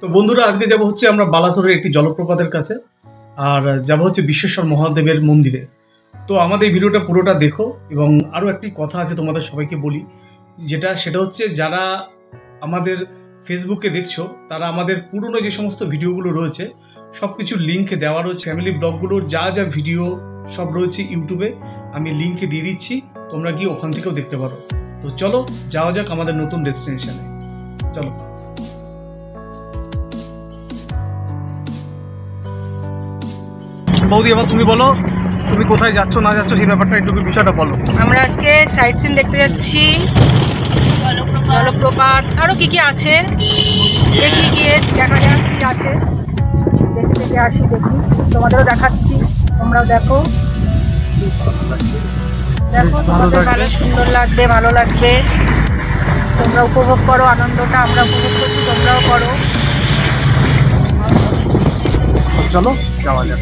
তো বন্ধুরা, আজকে যাব হচ্ছে আমরা বালাসোরের একটি জলপ্রপাতের কাছে, আর যাব হচ্ছে বিশ্বেশ্বর মহাদেবের মন্দিরে। তো আমাদের এই ভিডিওটা পুরোটা দেখো, এবং আরও একটি কথা আছে তোমাদের সবাইকে বলি, যেটা সেটা হচ্ছে যারা আমাদের ফেসবুকে দেখছ, তারা আমাদের পুরনো যে সমস্ত ভিডিওগুলো রয়েছে সব কিছু লিঙ্ক দেওয়া রয়েছে ফ্যামিলি ব্লগগুলোর যা যা ভিডিও সব রয়েছে ইউটিউবে, আমি লিঙ্কে দিয়ে দিচ্ছি, তোমরা গিয়ে ওখান থেকেও দেখতে পারো। তো চলো, যাওয়া যাক আমাদের নতুন ডেস্টিনেশনে চলো। বৌদি এবার তুমি বলো তুমি কোথায় যাচ্ছ না যাচ্ছ সেই ব্যাপারটা একটু বিষয়টা বলো। আমরা আজকে সাইট সিন দেখতে যাচ্ছি। জলপ্রপাত। আরও কি কি আছে? দেখি গিয়ে দেখা যাক কি আছে। দেখে দেখে আসি দেখি। তোমাদেরও দেখাচ্ছি তোমরাও দেখো। দেখো তোমাদের ভালো সুন্দর লাগবে ভালো লাগবে। তোমরা উপভোগ করো আনন্দটা আমরা উপভোগ করছি তোমরাও করো। চলো যাওয়া যাক।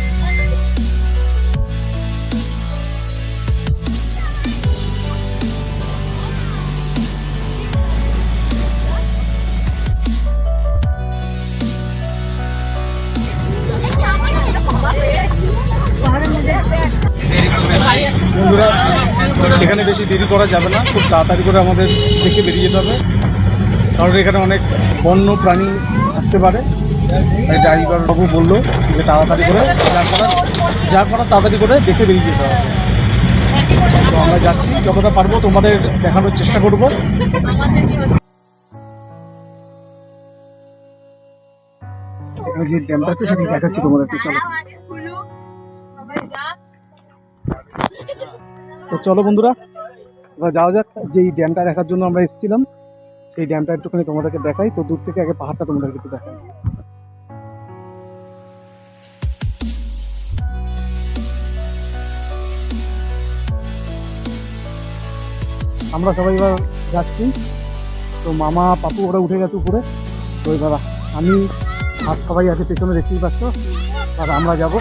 এখানে বেশি দেরি করা যাবে না, খুব তাড়াতাড়ি করে আমাদের দেখে বেরিয়ে যেতে হবে। কারণ এখানে অনেক বন্য প্রাণী থাকতে পারে। তাই ড্রাইভার বাবু বলল যে তাড়াতাড়ি করে যা করার যা করার তাড়াতাড়ি করে দেখে বেরিয়ে যেতে হবে। তো আমরা যাচ্ছি, যতটা পারব তোমাদের দেখানোর চেষ্টা করব। এখানে যে ড্যামটা আছে সেটা দেখাচ্ছি তোমাদেরকে, চলো। তো চলো বন্ধুরা, এবার যাওয়া যাক। যে এই ড্যামটা দেখার জন্য আমরা এসেছিলাম, সেই ড্যামটা একটুখানি তোমাদেরকে দেখাই। তো দূর থেকে আগে পাহাড়টা তোমাদেরকে একটু দেখাই। আমরা সবাই এবার যাচ্ছি। তো মামা, পাপু ওরা উঠে গেছে উপরে। তো এবার আমি আর সবাই আছে পেছনে দেখতেই পাচ্ছ। আর আমরা যাব,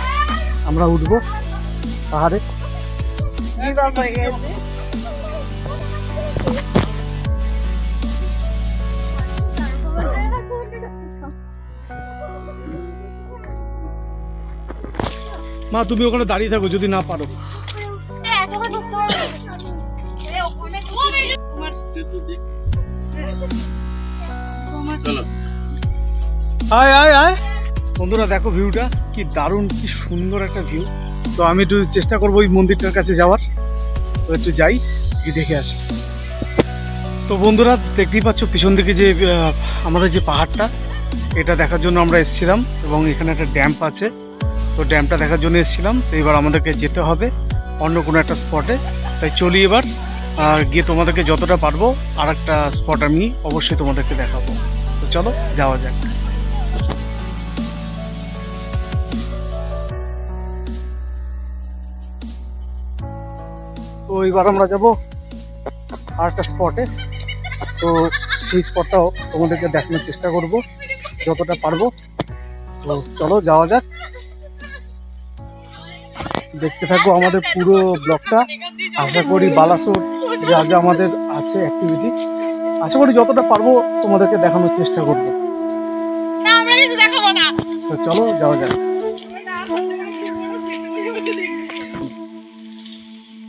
আমরা উঠবো পাহাড়ে। মা, তুমি ওখানে দাঁড়িয়ে থাকো যদি না পারো। আয় আয় আয়। বন্ধুরা, দেখো ভিউটা। কি দারুণ, কি সুন্দর একটা ভিউ। তো আমি একটু চেষ্টা করব ওই মন্দিরটার কাছে যাওয়ার। তো একটু যাই, গিয়ে দেখে আসি। তো বন্ধুরা, দেখতেই পাচ্ছ পিছন দিকে যে আমাদের যে পাহাড়টা, এটা দেখার জন্য আমরা এসেছিলাম এবং এখানে একটা ড্যাম্প আছে। তো ড্যামটা দেখার জন্য এসেছিলাম। তো এবার আমাদেরকে যেতে হবে অন্য কোনো একটা স্পটে তাই চলি এবার, আর গিয়ে তোমাদেরকে যতটা পারব আর একটা স্পট আমি অবশ্যই তোমাদেরকে দেখাবো। তো চলো, যাওয়া যাক। তো এবার আমরা যাব আর একটা স্পটে তো সেই স্পটটাও তোমাদেরকে দেখানোর চেষ্টা করব যতটা পারব। তো চলো যাওয়া যাক। দেখতে থাকব আমাদের পুরো ব্লগটা। আশা করি বালাসোর যা যা আমাদের আছে অ্যাক্টিভিটি আশা করি যতটা পারব তোমাদেরকে দেখানোর চেষ্টা করব। তো চলো যাওয়া যাক।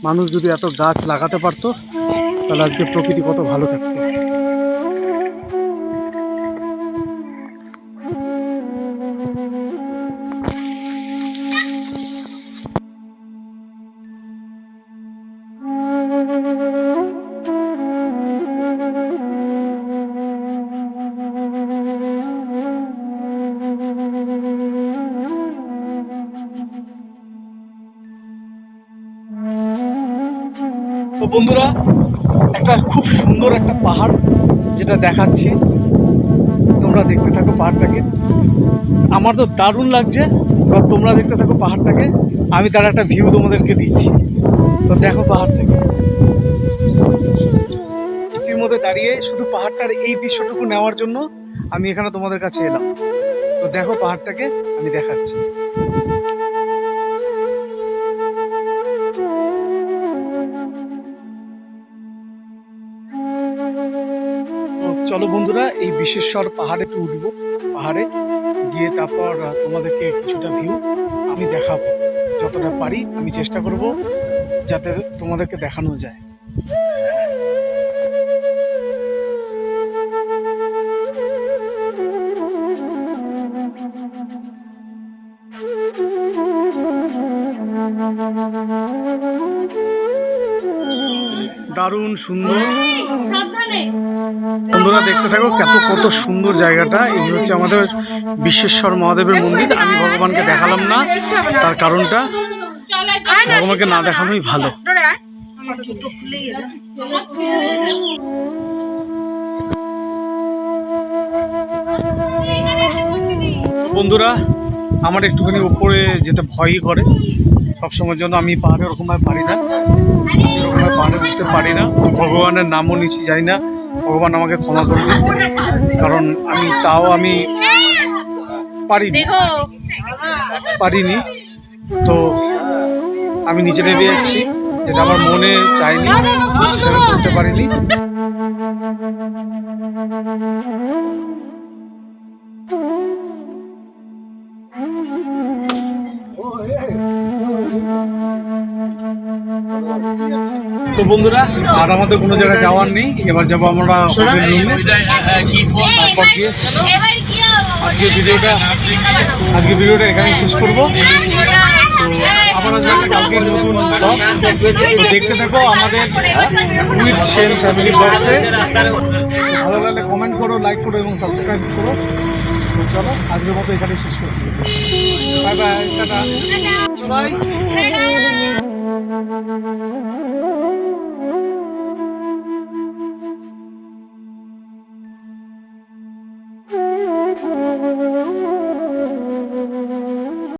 মানুষ যদি এত গাছ লাগাতে পারতো তাহলে আজকে প্রকৃতি কত ভালো থাকতো। তো বন্ধুরা, একটা খুব সুন্দর একটা পাহাড় যেটা দেখাচ্ছি। তোমরা দেখতে থাকো পাহাড়টাকে। আমার তো দারুণ লাগছে, এবার তোমরা দেখতে থাকো পাহাড়টাকে। আমি তার একটা ভিউ তোমাদেরকে দিচ্ছি। তো দেখো পাহাড়টাকে। বৃষ্টির মধ্যে দাঁড়িয়ে শুধু পাহাড়টার এই দৃশ্যটুকু নেওয়ার জন্য আমি এখানে তোমাদের কাছে এলাম। তো দেখো পাহাড়টাকে, আমি দেখাচ্ছি। চলো বন্ধুরা, এই বিশেশ্বর পাহাড়ে একটু উঠবো পাহাড়ে গিয়ে তারপর তোমাদেরকে কিছুটা ভিউ আমি দেখাবো। যতটা পারি আমি চেষ্টা করব যাতে তোমাদেরকে দেখানো যায়। দারুণ সুন্দর। বন্ধুরা দেখতে থাকো কত কত সুন্দর জায়গাটা। এই হচ্ছে আমাদের বিশ্বেশ্বর মহাদেবের মন্দির। আমি ভগবানকে দেখালাম না। তার কারণটা ভগবানকে না দেখানোই ভালো। বন্ধুরা আমার একটুখানি উপরে যেতে ভয়ই করে। সবসময়ের জন্য আমি পাহাড়ে ওরকমভাবে পারি না। এরকমভাবে পাহাড়ে উঠতে পারি না। ভগবানের নামও নিচে যাই না। ভগবান আমাকে ক্ষমা করে দিন কারণ আমি তাও আমি পারিনি। পারিনি। তো আমি নিচে নেমে যাচ্ছি। যেটা আমার মনে চাইনি সেটা করতে পারিনি। বন্ধুরা আর আমাদের কোনো জায়গায় যাওয়ার নেই। এবার যাব আমরা হোটেল রুমে তারপর গিয়ে আজকে ভিডিওটা আজকে ভিডিওটা এখানেই শেষ করব। তো আবার আসবে একটা কালকে নতুন ব্লগ দেখতে থাকো আমাদের উইথ সেন ফ্যামিলি ব্লগসে ভালো লাগলে কমেন্ট করো লাইক করো এবং সাবস্ক্রাইব করো। তো চলো আজকের মতো এখানেই শেষ করছি। Bye bye tata. Thank you.